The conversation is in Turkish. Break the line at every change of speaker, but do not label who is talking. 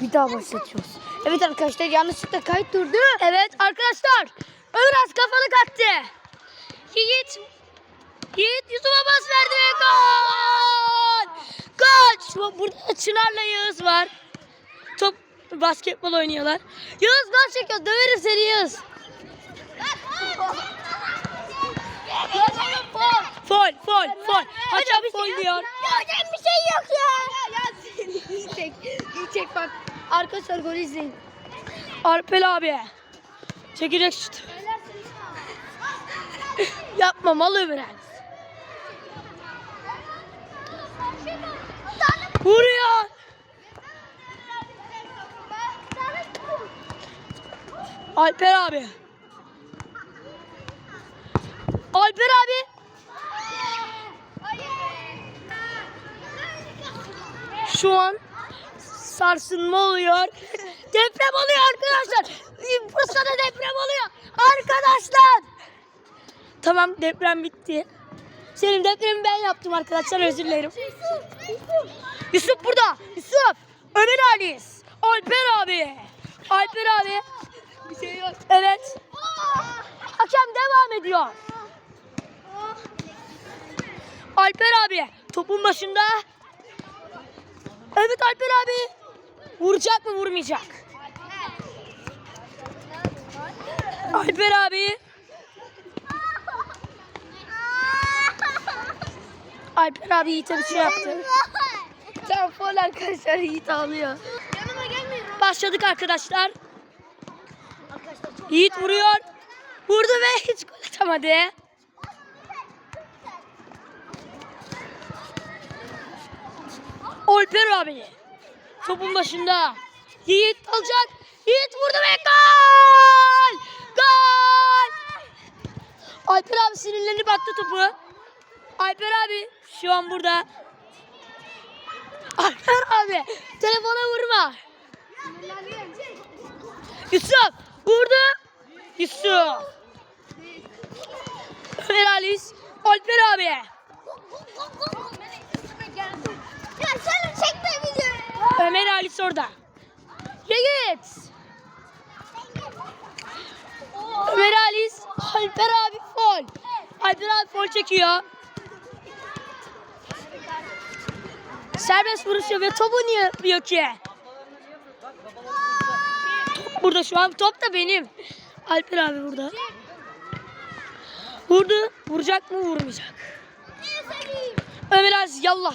Bir daha başlatıyoruz. Evet arkadaşlar yanlışlıkla kayıt durdu. Evet arkadaşlar. Ömür kafanı kattı. Yiğit. Yiğit Yusuf'a bas verdi ve gol. Gol. Şu- Burada Çınar'la Yağız var. Top basketbol oynuyorlar. Yağız gol çekiyor. Döverim seni Yağız. Fol, fol, fol. Hocam fol diyor.
Ya hocam bir şey yok ya.
Ya seni iyi çek. İyi çek bak. Arkadaşlar gol izleyin. Arpel abi. Çekecek şut. Yapma mal ömren. Vuruyor. Alper abi. Alper abi. Şu an sarsılma oluyor. Deprem oluyor arkadaşlar. Bursa'da deprem oluyor. Arkadaşlar. Tamam deprem bitti. Senin depremi ben yaptım arkadaşlar özür dilerim. Yusuf burada. Yusuf. Ömer Halis. Alper abi. Alper abi. Bir şey yok. Evet. Hakem devam ediyor. Alper abi topun başında. Evet Alper abi. Vuracak mı vurmayacak? Alper abi. Alper abi Yiğit'e bir şey yaptı. Tamam fol arkadaşlar Yiğit ağlıyor. Başladık arkadaşlar. Yiğit vuruyor. Vurdu ve hiç gol atamadı. Alper abi. Topun başında. Yiğit alacak. Yiğit vurdu ve gol! Gol! Alper abi sinirlerini baktı topu. Alper abi şu an burada. Alper abi telefona vurma. Yusuf vurdu. Yusuf. Ömer Halis. Alper abi. Halis orada. Yiğit. Ömer Halis. Alper abi fol. Alper abi fol çekiyor. Serbest vuruşuyor ve topu niye yapıyor ki? Top burada şu an. Top da benim. Alper abi burada. Vurdu. Vuracak mı vurmayacak. Ömer Halis yallah.